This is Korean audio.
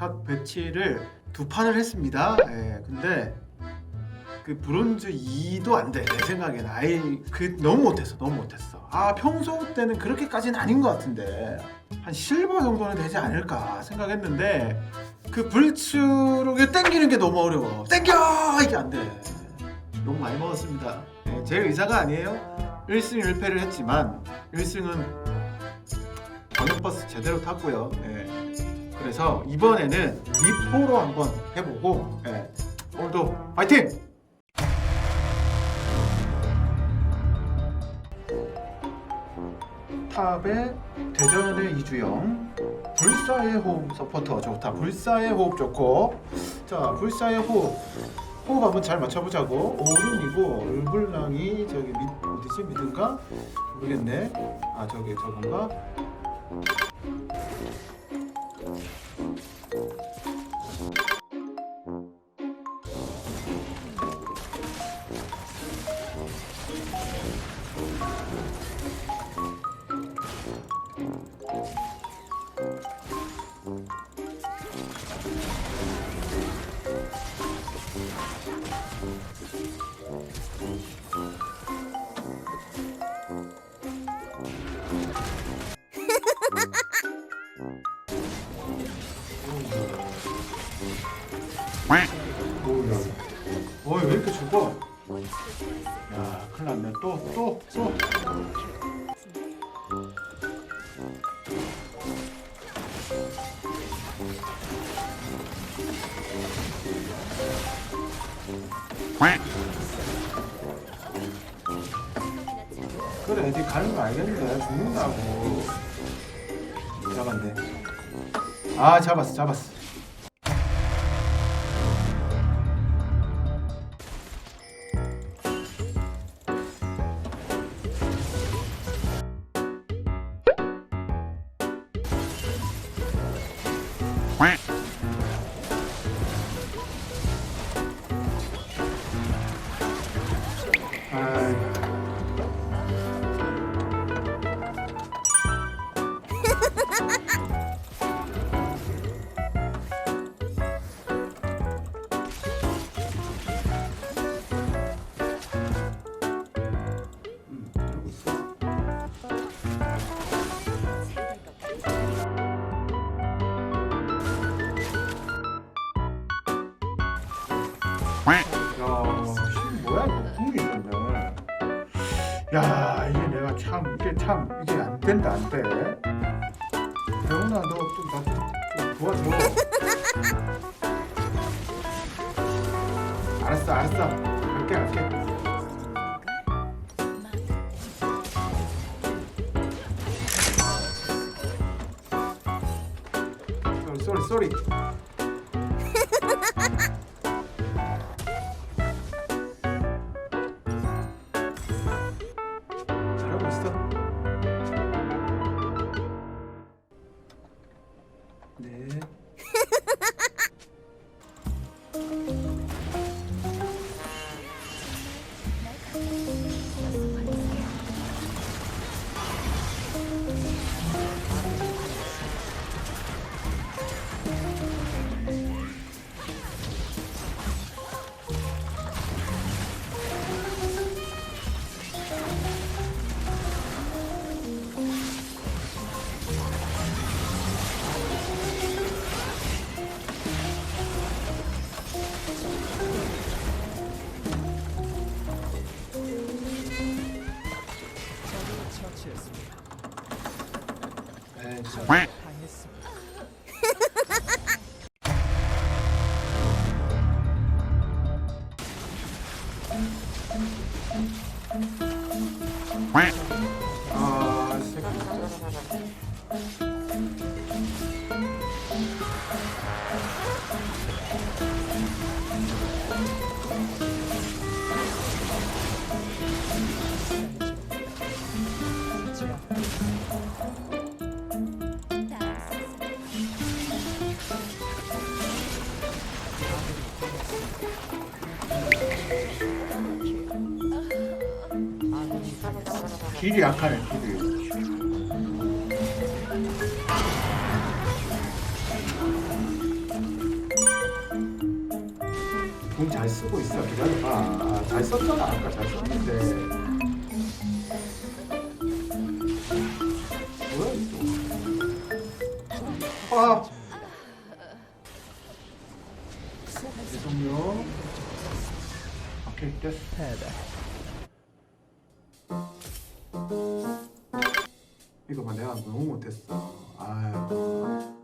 첫 배치를 두 판을 했습니다. 예, 근데 그 브론즈 2도 안 돼. 내 생각엔 아예 그 너무 못했어. 너무 못했어. 아 평소 때는 그렇게까지는 아닌 것 같은데 한 실버 정도는 되지 않을까 생각했는데 그 이게 땡기는 게 너무 어려워. 땡겨 이게 안 돼. 너무 많이 먹었습니다. 예, 제 의사가 아니에요. 1승 1패를 했지만 1승은 전용버스 제대로 탔고요. 예. 그래서 이번에는 미포로 한번 해보고 예. 오늘도 파이팅! 탑에 대전의 이주영 불사의 호흡 서포터. 좋다. 불사의 호흡 좋고. 자 불사의 호흡. 호흡 한번 잘 맞춰보자고. 오른이고 을불랑이 저기 밑 어디지? 밑인가? 모르겠네. 아 저기 저건가 Mm-hmm. 어이 왜 이렇게 죽어 야 큰일 났네. 또 또 또. 그래 애들이 가는 거 알겠는데. 죽는다고. 잡았네. 아 잡았어 잡았어 야, 씨, 뭐야 이거 국물이 있었네. 야, 이게 내가 참 이게 참 이게 안 된다 안 돼. 배우나 너좀나좀 도와줘. 알았어, 알았어. 갈게, 갈게. 쏘리, 쏘리, 아, 길이 약하네 길이. 돈 잘 쓰고 있어 기다려봐. 아, 잘 썼잖아 아까 잘 썼는데. 뭐야 이거? 아! 죄송해요. 오케이 됐어. 이거 봐 내가 너무 못했어. 아유.